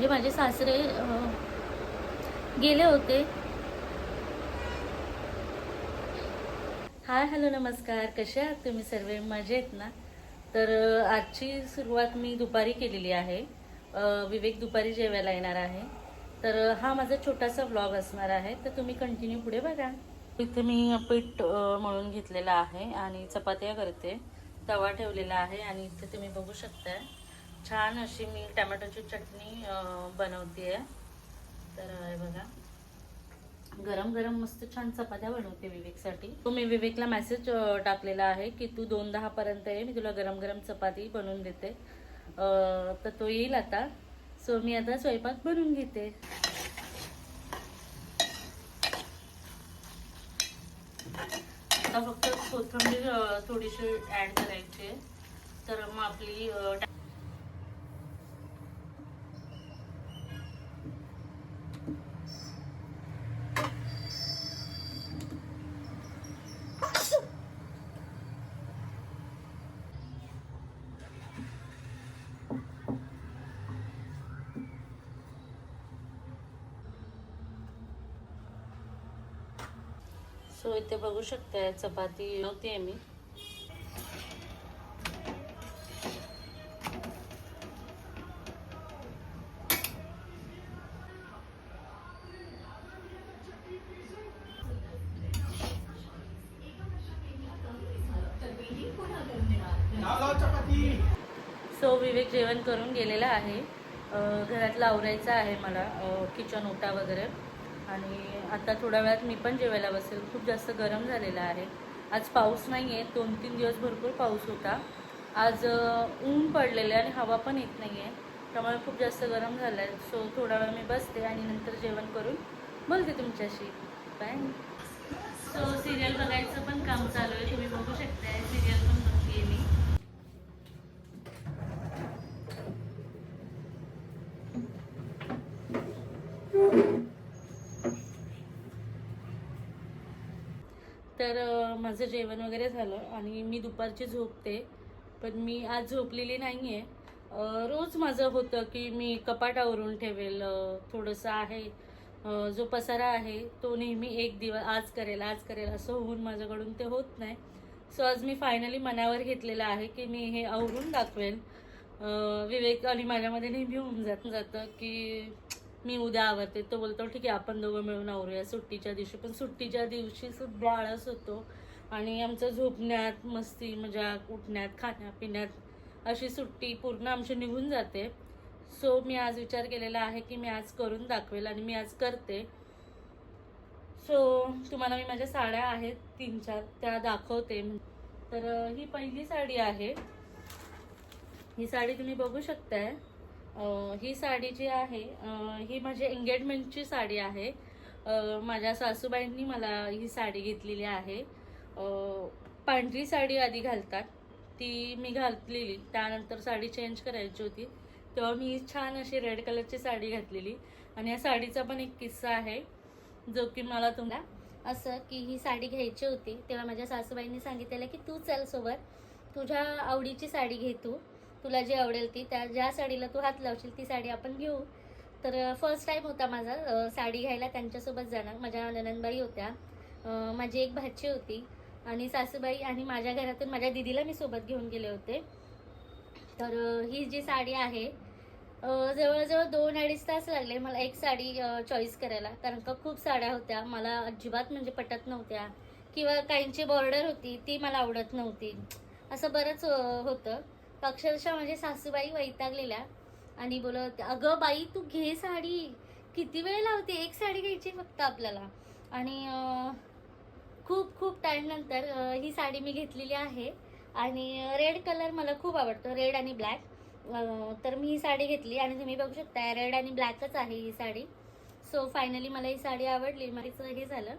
म्हणजे माझे सासरे गेले होते. हाय हॅलो नमस्कार. कसे आहात तुम्ही सर्व? मजेत ना? तर आजची सुरुवात मी दुपारी केलेली आहे. विवेक दुपारी जेवायला येणार आहे. तर हा माझा छोटासा व्लॉग असणार आहे. तर तुम्ही कंटिन्यू पुढे बघा. इथे मी पीठ मळून घेतलेलं आहे आणि चपात्या करते. तवा ठेवलेला आहे आणि इथे तुम्ही बघू शकता छान अशी मी टमॅटोची चटणी बनवते तर हे बघा. गरम गरम मस्त छान चपात्या बनवते विवेकसाठी. तो मी विवेकला मेसेज टाकलेला आहे की तू दोन दहा पर्यंत ये मी तुला गरम गरम चपाती बनवून देते. तर तो येईल आता. सो मी आता स्वयंपाक बनवून घेते. आता फक्त कोथिंबीर थोडीशी ॲड करायची आहे. तर मग आपली सो इथे बघू शकताय चपाती नव्हती मी. सो विवेक जेवण करून गेलेला आहे. अं, घरातलं आहे मला किचन ओटा वगैरे. आणि आता थोड्या वेळात मी पण जेवायला बसेल. खूप जास्त गरम झालेला आहे. आज पाऊस नाही आहे दोन तीन दिवस भरपूर पाऊस होता. आज ऊन पडलेलं आहे आणि हवा पण येत नाही आहे त्यामुळे खूप जास्त गरम झालं आहे सो थोडा वेळ मी बसते आणि नंतर जेवण करून बोलते तुमच्याशी. बाय सो सिरियल बघायचं पण काम चालू आहे. तुम्ही बघू शकताय. सिरियल पण बघते मी तर माझं जेवण वगैरे झालं आणि मी दुपारची झोपते. पण मी आज झोपलेली नाही आहे रोज माझं होतं की मी कपाट आवरून ठेवेल. थोडंसं आहे. जो पसारा आहे तो नेहमी एक दिवस आज करेल आज करेल असं होऊन माझ्याकडून ते होत नाही. सो आज मी फायनली मनावर घेतलेलं आहे की मी हे आवरून दाखवेन. विवेक आणि माझ्यामध्ये नेहमी होऊन जात जातं की मी उद्या आवरते. तो बोलतो ठीक आहे आपण दोघं मिळून आवरूया. सुट्टीच्या दिवशी. पण सुट्टीच्या दिवशी सुद्धा आळस होतो. आणि आमचं झोपण्यात मस्ती मजाक उठण्यात खाण्यापिण्यात अशी सुट्टी पूर्ण आमची निघून जाते. सो मी आज विचार केलेला आहे की मी आज करून दाखवेल आणि मी आज करते. सो तुम्हाला मी माझ्या साड्या आहेत तीन चार त्या दाखवते. तर ही पहिली साडी आहे. ही साडी तुम्ही बघू शकताय. ही साडी जी आहे ही माझी एंगेजमेंटची साडी आहे. माझ्या सासूबाईंनी मला ही साडी घेतलेली आहे. पांढरी साडी आधी घालतात ती मी घातलेली. त्यानंतर साडी चेंज करायची होती. तेव्हा मी छान अशी रेड कलरची साडी घातलेली. आणि या साडीचा पण एक किस्सा आहे जो की मला तुम्हाला असं की ही साडी घ्यायची होती तेव्हा माझ्या सासूबाईंनी सांगितलेलं की तू चल सोबत तुझ्या आवडीची साडी घे तू. तुला जी आवडेल ती त्या ज्या साडीला तू हात लावशील ती साडी आपण घेऊ. तर फर्स्ट टाईम होता माझा साडी घ्यायला त्यांच्यासोबत जाणार माझ्या ननंदबाई होत्या. माझी एक भाची होती आणि सासूबाई आणि माझ्या घरातून माझ्या दिदीला मी सोबत घेऊन गेले होते. तर ही जी साडी आहे जवळजवळ दोन अडीच तास लागले मला एक साडी चॉईस करायला. कारण का खूप साड्या होत्या. मला अजिबात म्हणजे पटत नव्हत्या. किंवा काहींची बॉर्डर होती ती मला आवडत नव्हती. असं बरंच होतं. अक्षरशः म्हणजे सासूबाई वैतागलेल्या. आणि बोलत अगं बाई तू घे साडी. किती वेळ लावते? एक साडी घ्यायची फक्त आपल्याला. आणि खूप खूप टाईमनंतर ही साडी मी घेतलेली आहे. आणि रेड कलर मला खूप आवडतो रेड आणि ब्लॅक तर मी ही साडी घेतली. आणि तुम्ही बघू शकता रेड आणि ब्लॅकच आहे ही साडी. सो फायनली मला ही साडी आवडली. मला हे झालं.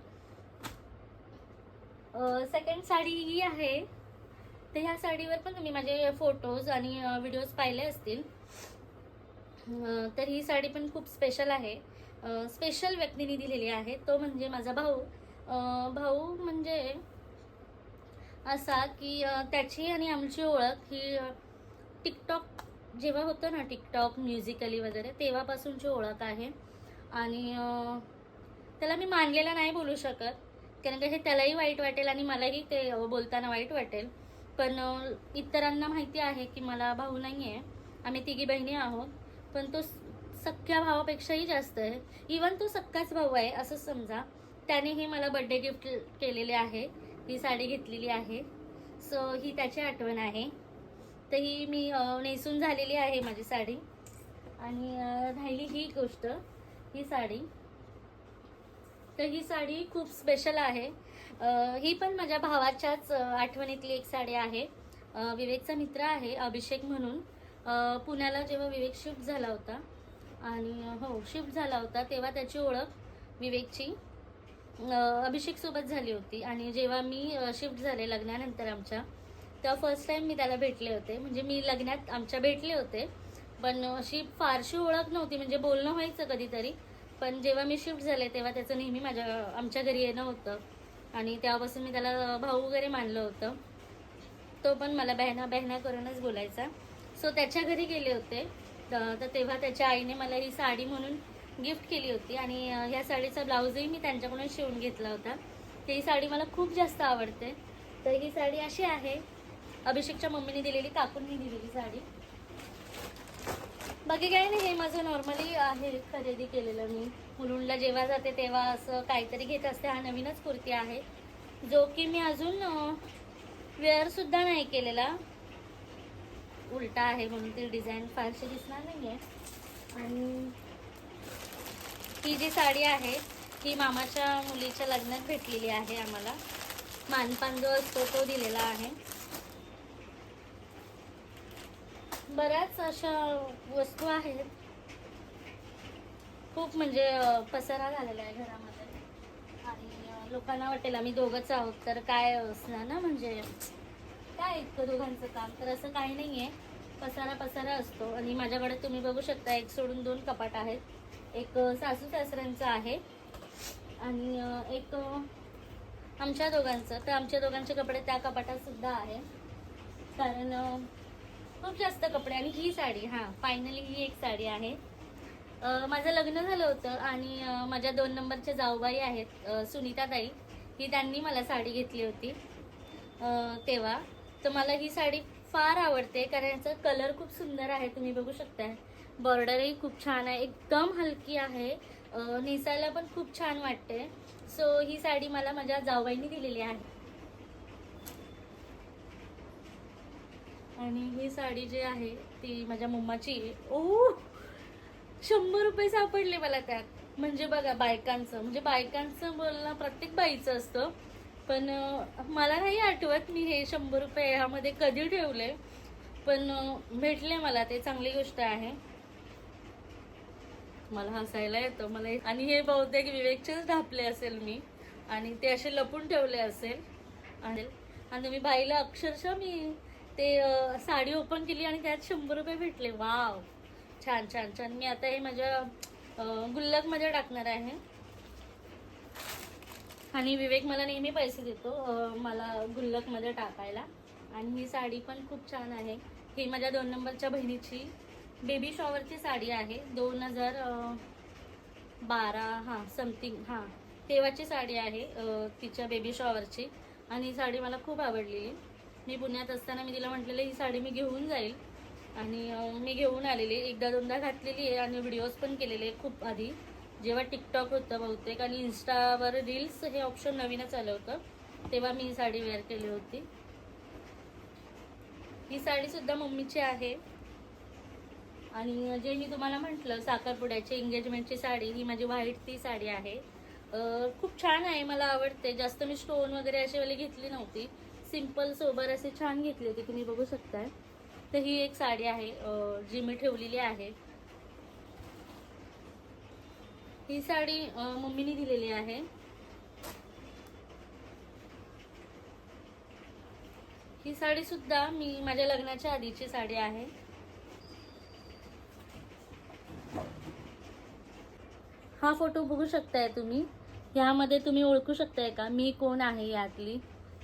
सेकंड साडी ही आहे. तर ह्या साडीवर पण तुम्ही माझे फोटोज आणि व्हिडिओज पाहिले असतील. तर ही साडी पण खूप स्पेशल आहे. स्पेशल व्यक्तीने दिलेली आहे. तो म्हणजे माझा भाऊ. भाऊ म्हणजे असा की त्याची आणि आमची ओळख ही टिकटॉक जेव्हा होतं ना टिकटॉक म्युझिकली वगैरे तेव्हापासूनची ओळख आहे. आणि त्याला मी मानलेला नाही बोलू शकत. कारण का हे त्यालाही वाईट वाटेल आणि मलाही ते बोलताना वाईट वाटेल. पण इतरांना माहिती आहे की मला भाऊ नाही आहे आम्ही तिघी बहिणी आहोत. पण तो स- सख्ख्या भावापेक्षाही जास्त आहे. इवन तो सक्काच भाऊ आहे असं समजा. त्यानेही मला बड्डे गिफ्ट केलेले आहे. ही साडी घेतलेली आहे. सो ही त्याची आठवण आहे. तर ही मी नेसून झालेली आहे माझी साडी. आणि राहिली ही गोष्ट ही साडी. तर ही साडी खूप स्पेशल आहे. ही पण माझ्या भावाच्याच आठवणीतली एक साडी आहे. विवेकचा मित्र आहे अभिषेक म्हणून. पुण्याला जेव्हा विवेक शिफ्ट झाला होता आणि हो शिफ्ट झाला होता तेव्हा त्याची ओळख विवेकची अभिषेकसोबत झाली होती. आणि जेव्हा मी शिफ्ट झाले लग्नानंतर आमच्या तेव्हा फर्स्ट टाईम मी त्याला भेटले होते. म्हणजे मी लग्नात आमच्या भेटले होते. पण अशी फारशी ओळख नव्हती म्हणजे बोलणं व्हायचं कधीतरी. पण जेव्हा मी शिफ्ट झाले तेव्हा त्याचं नेहमी माझ्या आमच्या घरी येणं होतं. आणि तेव्हापासून मी त्याला भाऊ वगैरे मानलं होतं. तो पण मला बहना बहना करूनच बोलायचा. सो त्याच्या घरी गेले होते. तर तेव्हा त्याच्या आईने मला ही साडी म्हणून गिफ्ट केली होती आणि ह्या साडीचा ब्लाऊजही मी त्यांच्याकडून शिवून घेतला होता. तर ही साडी मला खूप जास्त आवडते. तर ही साडी अशी आहे. अभिषेकच्या मम्मीने दिलेली काकूंनी दिलेली साडी. बाकी काही नाही हे माझं नॉर्मली आहे खरेदी केलेलं मी. मुलुंडला जेव्हा जाते तेव्हा असं काहीतरी घेत असते. हा नवीनच कुर्ती आहे. जो की मी अजून वेअरसुद्धा नाही केलेला. उलटा आहे म्हणून ती डिझाईन फारशी दिसणार नाही आहे आणि ही जी साडी आहे ही मामाच्या मुलीच्या लग्नात भेटलेली आहे आम्हाला. मानपान जो असतो तो दिलेला आहे. बऱ्याच अशा वस्तू आहेत. खूप म्हणजे पसारा झालेला आहे घरामध्ये. आणि लोकांना वाटेल आम्ही दोघंच आहोत तर काय असणार ना म्हणजे? काय इतकं दोघांचं काम? तर असं काही नाही आहे पसारा पसारा असतो. आणि माझ्याकडे तुम्ही बघू शकता एक सोडून दोन कपाट आहेत. एक सासू सासऱ्यांचं आहे. आणि एक आमच्या दोघांचं. तर आमच्या दोघांचे कपडे त्या कपाटात सुद्धा आहे. कारण खूप जास्त कपडे. आणि ही साडी हां फायनली ही एक साडी आहे. माझं लग्न झालं होतं आणि माझ्या दोन नंबरच्या जाऊबाई आहेत सुनीता सुनीताताई. ही त्यांनी मला साडी घेतली होती. तेव्हा. तर मला ही साडी फार आवडते कारण याचा कलर खूप सुंदर आहे तुम्ही बघू शकताय बॉर्डरही खूप छान आहे एकदम हलकी आहे. नेसायला पण खूप छान वाटते. सो ही साडी मला माझ्या जाऊबाईंनी दिलेली आहे. आणि ही साडी जी आहे ती माझ्या मम्माची. ओ शंभर रुपये सापडले मला त्यात. म्हणजे बघा बायकांचं. म्हणजे बायकांचं बोलणं प्रत्येक बाईचं असतं. पण मला नाही आठवत मी हे शंभर रुपये ह्यामध्ये कधी ठेवले. पण भेटले मला. ते चांगली गोष्ट आहे. मला हसायला येतं. मला आणि हे बहुतेक विवेकचेच ढापले असेल मी. आणि ते असे लपून ठेवले असेल. आणि आणि मी बाईला अक्षरशः मी ते साडी ओपन केली आणि त्यात शंभर रुपये भेटले. वाव. छान छान छान. मी आता हे माझ्या गुल्लकमध्ये टाकणार आहे. आणि विवेक मला नेहमी पैसे देतो मला गुल्लकमध्ये टाकायला. आणि ही साडी पण खूप छान आहे. ही माझ्या दोन नंबरच्या बहिणीची बेबी शॉवरची साडी आहे. दोन हजार बारा हां समथिंग हां तेव्हाची साडी आहे तिच्या बेबी शॉवरची आणि ही साडी मला खूप आवडलेली. मी पुण्यात असताना मी तिला म्हटलेलं ही साडी मी घेऊन जाईल. आणि मी घेऊन आलेली. एकदा दोनदा घातलेली आहे आणि व्हिडिओज पण केलेले खूप आधी. जेव्हा टिकटॉक होतं बहुतेक आणि इन्स्टावर रील्स हे ऑप्शन नवीनच आलं होतं तेव्हा मी ही साडी वेअर केली होती. ही साडी सुद्धा मम्मीची आहे. आणि जे मी तुम्हाला म्हटलं साखरपुड्याची एंगेजमेंटची साडी ही माझी व्हाईट ती साडी आहे. खूप छान आहे मला आवडते. जास्त मी स्टोन वगैरे अशी वाली घेतली नव्हती. सिंपल सोबर असे छान घेतले होते तुम्ही बघू शकताय. तर ही एक साडी आहे जी मी ठेवलेली आहे. ही साडी मम्मीने दिलेली आहे. ही साडी सुद्धा मी माझ्या लग्नाच्या आधीची साडी आहे. हा फोटो बघू शकताय तुम्ही? ह्यामध्ये तुम्ही ओळखू शकताय का? मी कोण आहे यातली?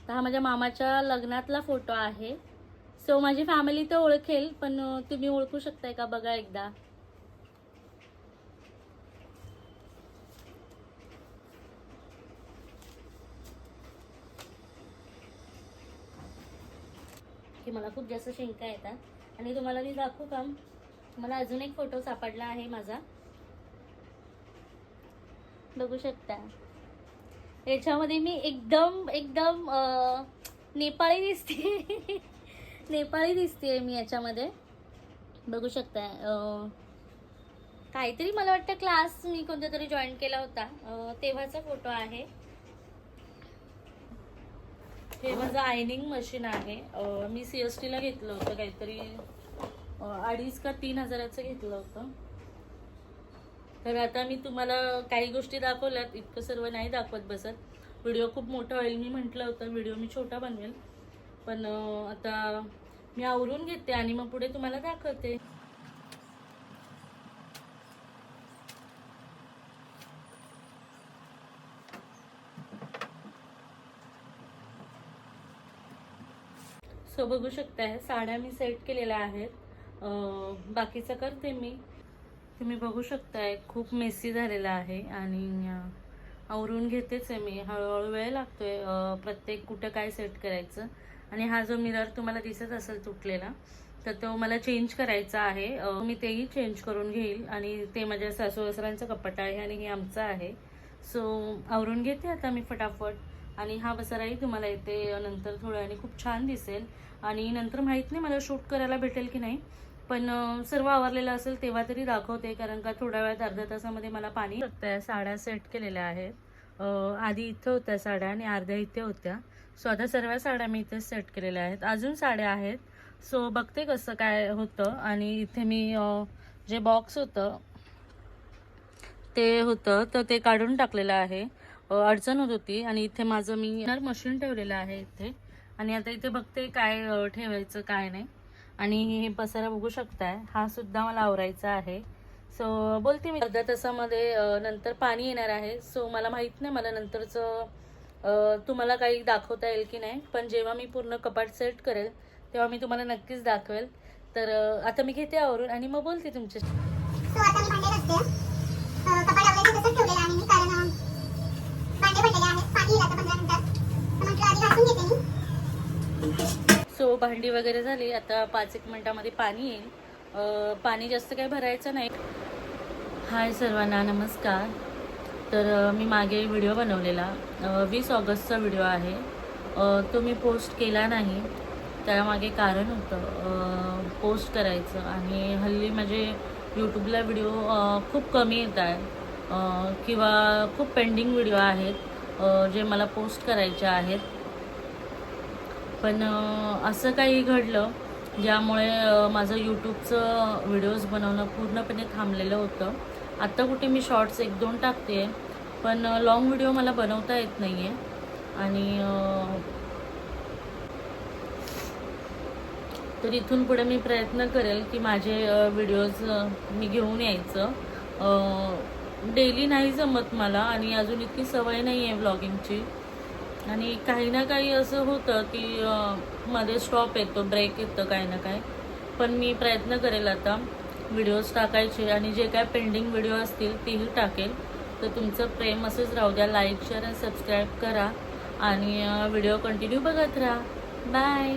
तर हा माझ्या मामाच्या लग्नातला फोटो आहे. सो माझी फॅमिली तर ओळखेल पण तुम्ही ओळखू शकताय का बघा एकदा? की मला खूप जास्त शिंका येतात. आणि तुम्हाला मी दाखवू का? मला अजून एक फोटो सापडला आहे माझा. बघू शकता. याच्यामध्ये मी एकदम एकदम नेपाळी दिसते. नेपाळी दिसते मी याच्यामध्ये. बघू शकता काहीतरी मला वाटतं क्लास मी कोणता तरी जॉईन केला होता. तेव्हाचा फोटो आहे. हे माझं आयनिंग मशीन आहे. मी सी एस टीला घेतलं होतं काहीतरी अडीच का तीन हजाराचं घेतलं होतं. तर आता मी तुम्हाला काही गोष्टी दाखवल्यात. इतकं सर्व नाही दाखवत बसत. व्हिडिओ खूप मोठा होईल. मी म्हटलं होतं व्हिडिओ मी छोटा बनवेल. पण आता मी आवरून घेते आणि मग पुढे तुम्हाला दाखवते. सो बघू शकताय साड्या मी सेट केलेल्या आहेत. बाकीचं करते मी. तुम्ही बघू शकताय खूप मेसी झालेला आहे आणि आवरून घेतेच आहे मी. हळूहळू वेळ लागतोय प्रत्येक कुठं काय सेट करायचं. आणि हा जो मिरर तुम्हाला दिसत असेल तुटलेला तर तो मला चेंज करायचा आहे. मी तेही चेंज करून घेईल आणि ते माझ्या सासू सासऱ्यांचं कपाट आहे आणि हे आमचं आहे. सो आवरून घेते आता मी फटाफट. आणि हा बसाराही तुम्हाला येते नंतर थोड्या आणि खूप छान दिसेल. आणि नंतर माहीत नाही मला शूट करायला भेटेल की नाही. पण सर्व आवरलेलं असेल तेव्हा तरी दाखवते कारण का थोड्या वेळात अर्ध्या तासामध्ये मला पाणी लागतंय साड्या सेट केलेल्या आहेत. आधी इथं होत्या साड्या आणि अर्ध्या इथे होत्या. सो आता सर्व साड्या मी इथे सेट केलेल्या आहेत. अजून साड्या आहेत. सो बघते कसं काय होतं. आणि इथे मी जे बॉक्स होतं ते होतं. तर ते काढून टाकलेलं आहे. अडचण होत होती. आणि इथे माझं मी मशीन ठेवलेलं आहे इथे. आणि आता इथे बघते काय ठेवायचं काय नाही. आणि हे पसारा बघू शकताय. हा सुद्धा मला आवरायचा आहे. सो बोलते मी. अर्ध्या तासामध्ये नंतर पाणी येणार आहे. सो मला माहीत नाही मला नंतरचं तुम्हाला काही दाखवता येईल की नाही. पण जेव्हा मी पूर्ण कपाट सेट करेल तेव्हा मी तुम्हाला नक्कीच दाखवेल. तर आता मी घेते आवरून आणि मग बोलते तुमच्याशी सो आता मी भांडे घासते अं, कपाट आवरायचं तसंच ठेवलेलं आहे मी कारण अं, भांडे पडलेले आहेत पाणी येईल आता पंधरा मिनिटात तर म्हटलं आधी घासून घेते मी सो भांडी वगैरे झाली आता पाच एक मिनिटामध्ये पाणी येईल. पाणी जास्त काही भरायचं नाही. हाय सर्वांना नमस्कार. तर मी मागे व्हिडिओ बनवलेला. वीस ऑगस्टचा व्हिडिओ आहे. तो मी पोस्ट केला नाही. त्यामागे कारण होतं पोस्ट करायचं. आणि हल्ली म्हणजे यूट्यूबला व्हिडिओ खूप कमी येत आहे. किंवा खूप पेंडिंग व्हिडिओ आहेत जे मला पोस्ट करायचे आहेत. पण असं काही घडलं ज्यामुळे माझं यूट्यूबचं व्हिडिओज बनवणं पूर्णपणे थांबलेलं होतं. आत्ता कुठे मी शॉर्ट्स एक दोन टाकते पण लॉंग व्हिडिओ मला बनवता येत नाही आहे आणि तर इथून पुढे मी प्रयत्न करेल की माझे व्हिडिओज मी घेऊन यायचं. डेली नाही जमत मला आणि अजून इतकी सवय नाही आहे व्लॉगिंगची आणि काही ना काही असं होतं की मध्ये स्टॉप येतो ब्रेक येतं काही ना काही. पण मी प्रयत्न करेल आता व्हिडिओज टाकायचे आणि जे काय पेंडिंग व्हिडिओ असतील तेही टाकेल. तर तुमचं प्रेम असंच राहू द्या. लाईक शेअर आणि सबस्क्राईब करा. आणि व्हिडिओ कंटिन्यू बघत राहा. बाय